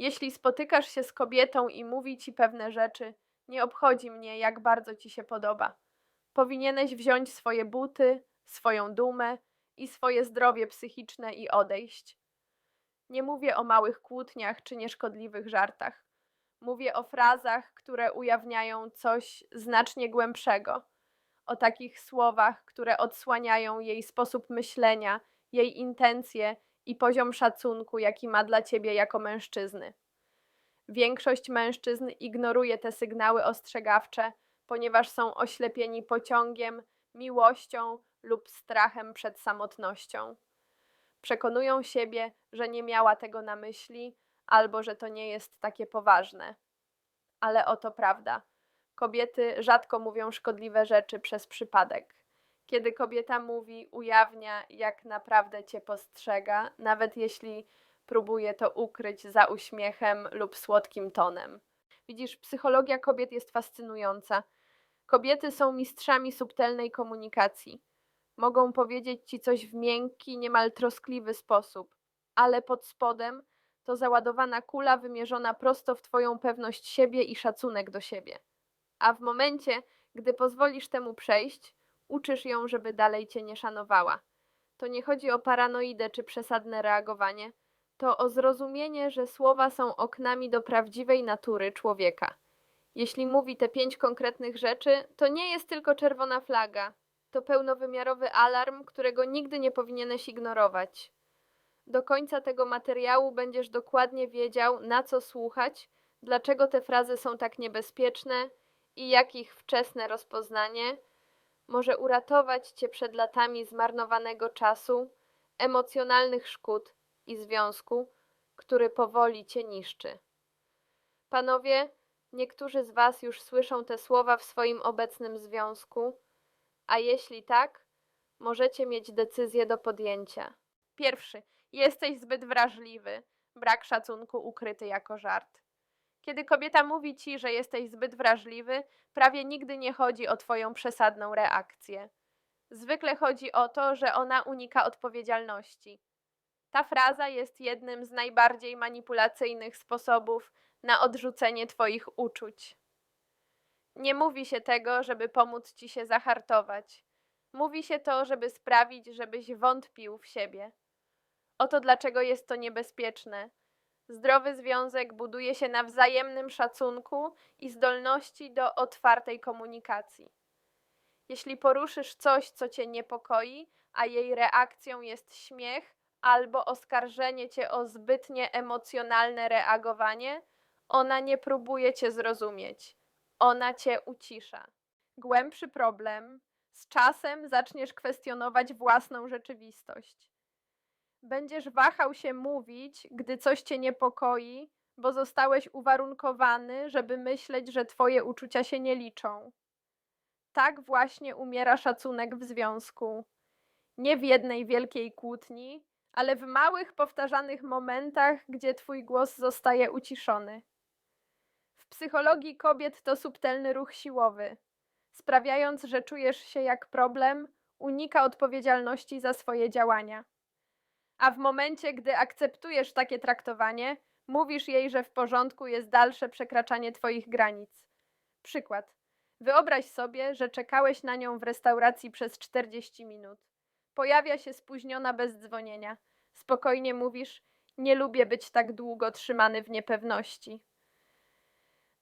Jeśli spotykasz się z kobietą i mówi ci pewne rzeczy, nie obchodzi mnie, jak bardzo ci się podoba. Powinieneś wziąć swoje buty, swoją dumę i swoje zdrowie psychiczne i odejść. Nie mówię o małych kłótniach czy nieszkodliwych żartach. Mówię o frazach, które ujawniają coś znacznie głębszego, o takich słowach, które odsłaniają jej sposób myślenia, jej intencje i poziom szacunku, jaki ma dla ciebie jako mężczyzny. Większość mężczyzn ignoruje te sygnały ostrzegawcze, ponieważ są oślepieni pociągiem, miłością lub strachem przed samotnością. Przekonują siebie, że nie miała tego na myśli albo że to nie jest takie poważne. Ale oto prawda. Kobiety rzadko mówią szkodliwe rzeczy przez przypadek. Kiedy kobieta mówi, ujawnia, jak naprawdę cię postrzega, nawet jeśli próbuje to ukryć za uśmiechem lub słodkim tonem. Widzisz, psychologia kobiet jest fascynująca. Kobiety są mistrzami subtelnej komunikacji. Mogą powiedzieć ci coś w miękki, niemal troskliwy sposób, ale pod spodem to załadowana kula wymierzona prosto w twoją pewność siebie i szacunek do siebie. A w momencie, gdy pozwolisz temu przejść, uczysz ją, żeby dalej cię nie szanowała. To nie chodzi o paranoidę czy przesadne reagowanie, to o zrozumienie, że słowa są oknami do prawdziwej natury człowieka. Jeśli mówi te pięć konkretnych rzeczy, to nie jest tylko czerwona flaga. To pełnowymiarowy alarm, którego nigdy nie powinieneś ignorować. Do końca tego materiału będziesz dokładnie wiedział, na co słuchać, dlaczego te frazy są tak niebezpieczne i jak ich wczesne rozpoznanie może uratować cię przed latami zmarnowanego czasu, emocjonalnych szkód i związku, który powoli cię niszczy. Panowie, niektórzy z Was już słyszą te słowa w swoim obecnym związku, a jeśli tak, możecie mieć decyzję do podjęcia. Pierwszy. Jesteś zbyt wrażliwy. Brak szacunku ukryty jako żart. Kiedy kobieta mówi ci, że jesteś zbyt wrażliwy, prawie nigdy nie chodzi o twoją przesadną reakcję. Zwykle chodzi o to, że ona unika odpowiedzialności. Ta fraza jest jednym z najbardziej manipulacyjnych sposobów na odrzucenie twoich uczuć. Nie mówi się tego, żeby pomóc ci się zahartować. Mówi się to, żeby sprawić, żebyś wątpił w siebie. Oto dlaczego jest to niebezpieczne. Zdrowy związek buduje się na wzajemnym szacunku i zdolności do otwartej komunikacji. Jeśli poruszysz coś, co cię niepokoi, a jej reakcją jest śmiech albo oskarżenie cię o zbytnie emocjonalne reagowanie, ona nie próbuje cię zrozumieć. Ona cię ucisza. Głębszy problem z czasem zaczniesz kwestionować własną rzeczywistość. Będziesz wahał się mówić, gdy coś cię niepokoi, bo zostałeś uwarunkowany, żeby myśleć, że twoje uczucia się nie liczą. Tak właśnie umiera szacunek w związku. Nie w jednej wielkiej kłótni, ale w małych, powtarzanych momentach, gdzie twój głos zostaje uciszony. W psychologii kobiet to subtelny ruch siłowy. Sprawiając, że czujesz się jak problem, unika odpowiedzialności za swoje działania. A w momencie, gdy akceptujesz takie traktowanie, mówisz jej, że w porządku jest dalsze przekraczanie twoich granic. Przykład. Wyobraź sobie, że czekałeś na nią w restauracji przez 40 minut. Pojawia się spóźniona bez dzwonienia. Spokojnie mówisz: Nie lubię być tak długo trzymany w niepewności.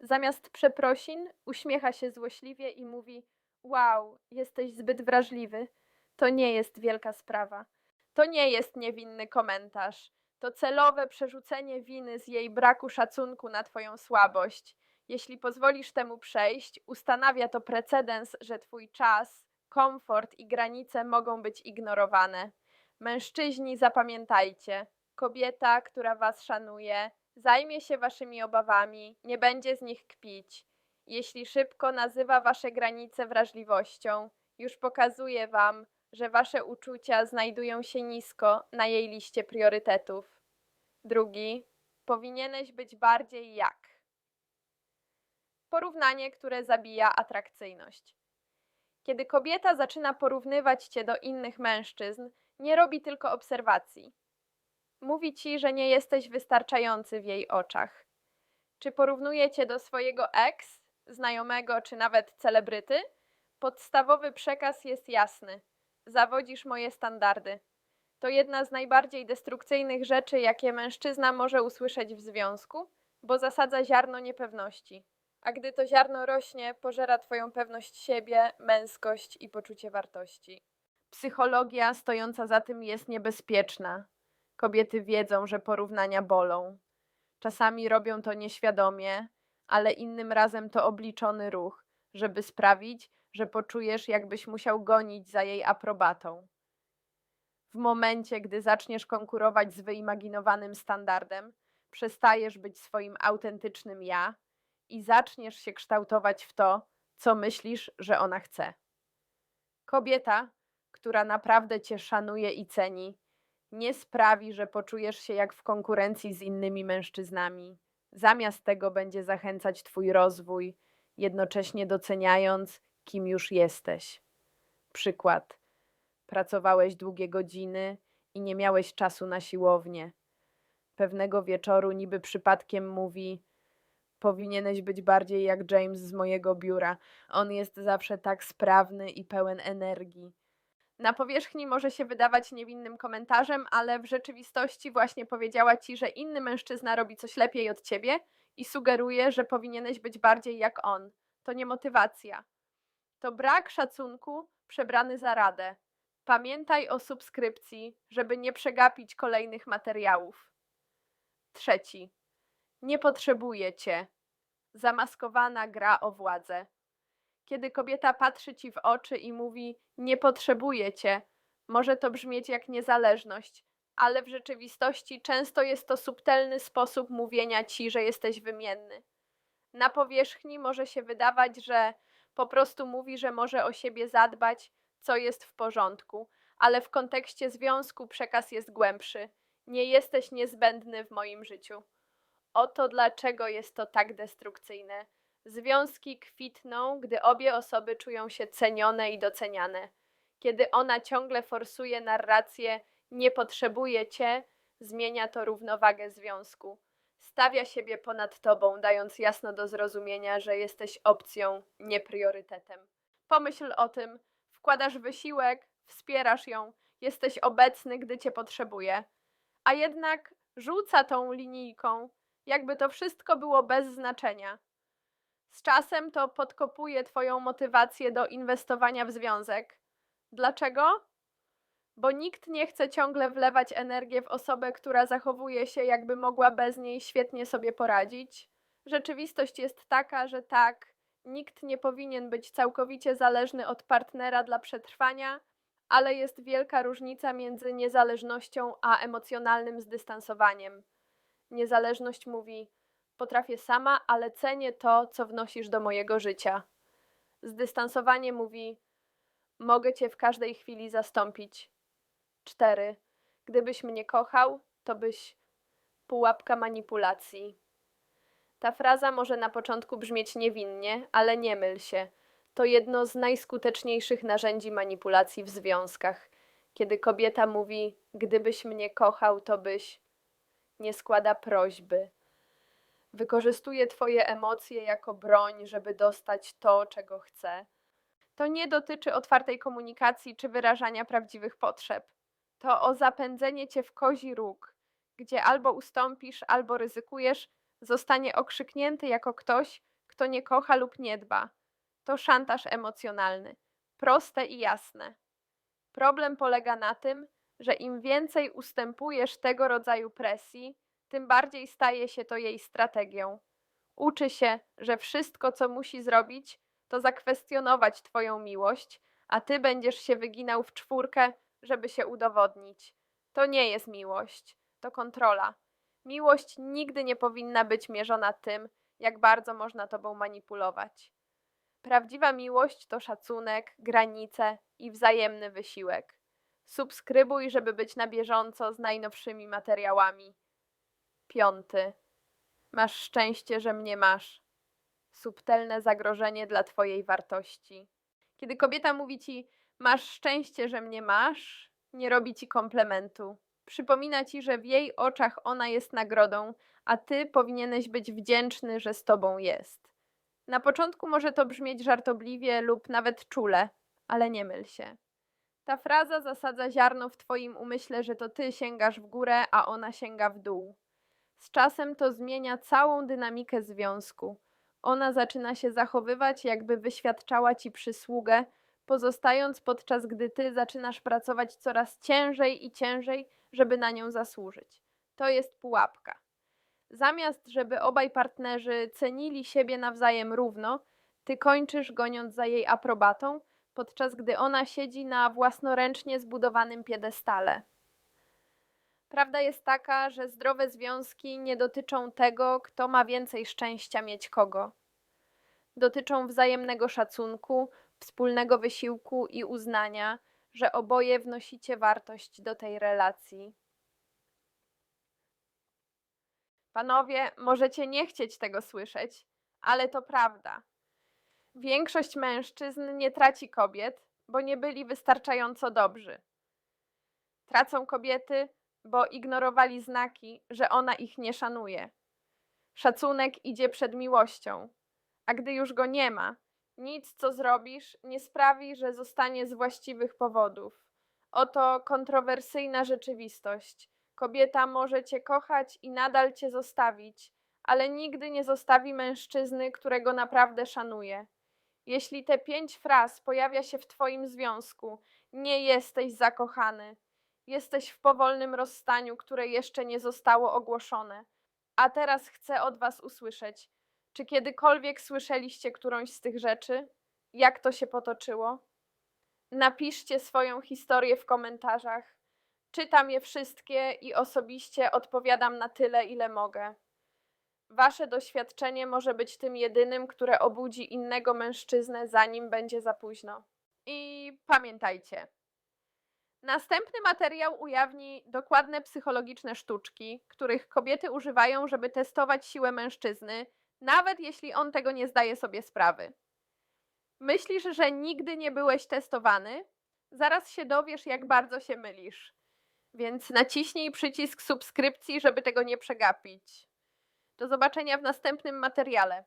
Zamiast przeprosin, uśmiecha się złośliwie i mówi: Wow, jesteś zbyt wrażliwy. To nie jest wielka sprawa. To nie jest niewinny komentarz. To celowe przerzucenie winy z jej braku szacunku na twoją słabość. Jeśli pozwolisz temu przejść, ustanawia to precedens, że twój czas, komfort i granice mogą być ignorowane. Mężczyźni, zapamiętajcie: kobieta, która was szanuje, zajmie się waszymi obawami, nie będzie z nich kpić. Jeśli szybko nazywa wasze granice wrażliwością, już pokazuje wam, że wasze uczucia znajdują się nisko na jej liście priorytetów. Drugi, powinieneś być bardziej jak. Porównanie, które zabija atrakcyjność. Kiedy kobieta zaczyna porównywać cię do innych mężczyzn, nie robi tylko obserwacji. Mówi ci, że nie jesteś wystarczający w jej oczach. Czy porównuje cię do swojego ex, znajomego czy nawet celebryty? Podstawowy przekaz jest jasny. Zawodzisz moje standardy. To jedna z najbardziej destrukcyjnych rzeczy, jakie mężczyzna może usłyszeć w związku, bo zasadza ziarno niepewności. A gdy to ziarno rośnie, pożera twoją pewność siebie, męskość i poczucie wartości. Psychologia stojąca za tym jest niebezpieczna. Kobiety wiedzą, że porównania bolą. Czasami robią to nieświadomie, ale innym razem to obliczony ruch, żeby sprawić, że poczujesz, jakbyś musiał gonić za jej aprobatą. W momencie, gdy zaczniesz konkurować z wyimaginowanym standardem, przestajesz być swoim autentycznym ja i zaczniesz się kształtować w to, co myślisz, że ona chce. Kobieta, która naprawdę cię szanuje i ceni, nie sprawi, że poczujesz się jak w konkurencji z innymi mężczyznami. Zamiast tego będzie zachęcać Twój rozwój, jednocześnie doceniając, kim już jesteś. Przykład. Pracowałeś długie godziny i nie miałeś czasu na siłownię. Pewnego wieczoru niby przypadkiem mówi: Powinieneś być bardziej jak James z mojego biura. On jest zawsze tak sprawny i pełen energii. Na powierzchni może się wydawać niewinnym komentarzem, ale w rzeczywistości właśnie powiedziała ci, że inny mężczyzna robi coś lepiej od ciebie i sugeruje, że powinieneś być bardziej jak on. To nie motywacja. To brak szacunku przebrany za radę. Pamiętaj o subskrypcji, żeby nie przegapić kolejnych materiałów. Trzeci. Nie potrzebuję cię. Zamaskowana gra o władzę. Kiedy kobieta patrzy ci w oczy i mówi: Nie potrzebuję cię, może to brzmieć jak niezależność, ale w rzeczywistości często jest to subtelny sposób mówienia ci, że jesteś wymienny. Na powierzchni może się wydawać, że po prostu mówi, że może o siebie zadbać, co jest w porządku, ale w kontekście związku przekaz jest głębszy. Nie jesteś niezbędny w moim życiu. Oto dlaczego jest to tak destrukcyjne. Związki kwitną, gdy obie osoby czują się cenione i doceniane. Kiedy ona ciągle forsuje narrację nie potrzebuje cię, zmienia to równowagę związku. Stawia siebie ponad tobą, dając jasno do zrozumienia, że jesteś opcją, nie priorytetem. Pomyśl o tym, wkładasz wysiłek, wspierasz ją, jesteś obecny, gdy cię potrzebuje. A jednak rzuca tą linijką, jakby to wszystko było bez znaczenia. Z czasem to podkopuje Twoją motywację do inwestowania w związek. Dlaczego? Bo nikt nie chce ciągle wlewać energię w osobę, która zachowuje się, jakby mogła bez niej świetnie sobie poradzić. Rzeczywistość jest taka, że tak, nikt nie powinien być całkowicie zależny od partnera dla przetrwania, ale jest wielka różnica między niezależnością a emocjonalnym zdystansowaniem. Niezależność mówi: Potrafię sama, ale cenię to, co wnosisz do mojego życia. Zdystansowanie mówi: Mogę cię w każdej chwili zastąpić. 4. Gdybyś mnie kochał, to byś pułapka manipulacji. Ta fraza może na początku brzmieć niewinnie, ale nie myl się. To jedno z najskuteczniejszych narzędzi manipulacji w związkach. Kiedy kobieta mówi: Gdybyś mnie kochał, to byś nie składa prośby. Wykorzystuje Twoje emocje jako broń, żeby dostać to, czego chce. To nie dotyczy otwartej komunikacji czy wyrażania prawdziwych potrzeb. To o zapędzenie Cię w kozi róg, gdzie albo ustąpisz, albo ryzykujesz, zostanie okrzyknięty jako ktoś, kto nie kocha lub nie dba. To szantaż emocjonalny, proste i jasne. Problem polega na tym, że im więcej ustępujesz tego rodzaju presji, tym bardziej staje się to jej strategią. Uczy się, że wszystko, co musi zrobić, to zakwestionować Twoją miłość, a Ty będziesz się wyginał w czwórkę, żeby się udowodnić. To nie jest miłość, to kontrola. Miłość nigdy nie powinna być mierzona tym, jak bardzo można Tobą manipulować. Prawdziwa miłość to szacunek, granice i wzajemny wysiłek. Subskrybuj, żeby być na bieżąco z najnowszymi materiałami. Piąty. Masz szczęście, że mnie masz. Subtelne zagrożenie dla Twojej wartości. Kiedy kobieta mówi ci, masz szczęście, że mnie masz, nie robi ci komplementu. Przypomina ci, że w jej oczach ona jest nagrodą, a ty powinieneś być wdzięczny, że z tobą jest. Na początku może to brzmieć żartobliwie lub nawet czule, ale nie myl się. Ta fraza zasadza ziarno w twoim umyśle, że to ty sięgasz w górę, a ona sięga w dół. Z czasem to zmienia całą dynamikę związku. Ona zaczyna się zachowywać, jakby wyświadczała ci przysługę, pozostając podczas gdy ty zaczynasz pracować coraz ciężej i ciężej, żeby na nią zasłużyć. To jest pułapka. Zamiast, żeby obaj partnerzy cenili siebie nawzajem równo, ty kończysz goniąc za jej aprobatą, podczas gdy ona siedzi na własnoręcznie zbudowanym piedestale. Prawda jest taka, że zdrowe związki nie dotyczą tego, kto ma więcej szczęścia mieć kogo. Dotyczą wzajemnego szacunku, wspólnego wysiłku i uznania, że oboje wnosicie wartość do tej relacji. Panowie, możecie nie chcieć tego słyszeć, ale to prawda. Większość mężczyzn nie traci kobiet, bo nie byli wystarczająco dobrzy. Tracą kobiety, bo ignorowali znaki, że ona ich nie szanuje. Szacunek idzie przed miłością, a gdy już go nie ma, nic co zrobisz nie sprawi, że zostanie z właściwych powodów. Oto kontrowersyjna rzeczywistość. Kobieta może cię kochać i nadal cię zostawić, ale nigdy nie zostawi mężczyzny, którego naprawdę szanuje. Jeśli te pięć fraz pojawia się w Twoim związku, nie jesteś zakochany. Jesteś w powolnym rozstaniu, które jeszcze nie zostało ogłoszone. A teraz chcę od Was usłyszeć: czy kiedykolwiek słyszeliście którąś z tych rzeczy? Jak to się potoczyło? Napiszcie swoją historię w komentarzach. Czytam je wszystkie i osobiście odpowiadam na tyle, ile mogę. Wasze doświadczenie może być tym jedynym, które obudzi innego mężczyznę, zanim będzie za późno. I pamiętajcie. Następny materiał ujawni dokładne psychologiczne sztuczki, których kobiety używają, żeby testować siłę mężczyzny, nawet jeśli on tego nie zdaje sobie sprawy. Myślisz, że nigdy nie byłeś testowany? Zaraz się dowiesz, jak bardzo się mylisz. Więc naciśnij przycisk subskrypcji, żeby tego nie przegapić. Do zobaczenia w następnym materiale.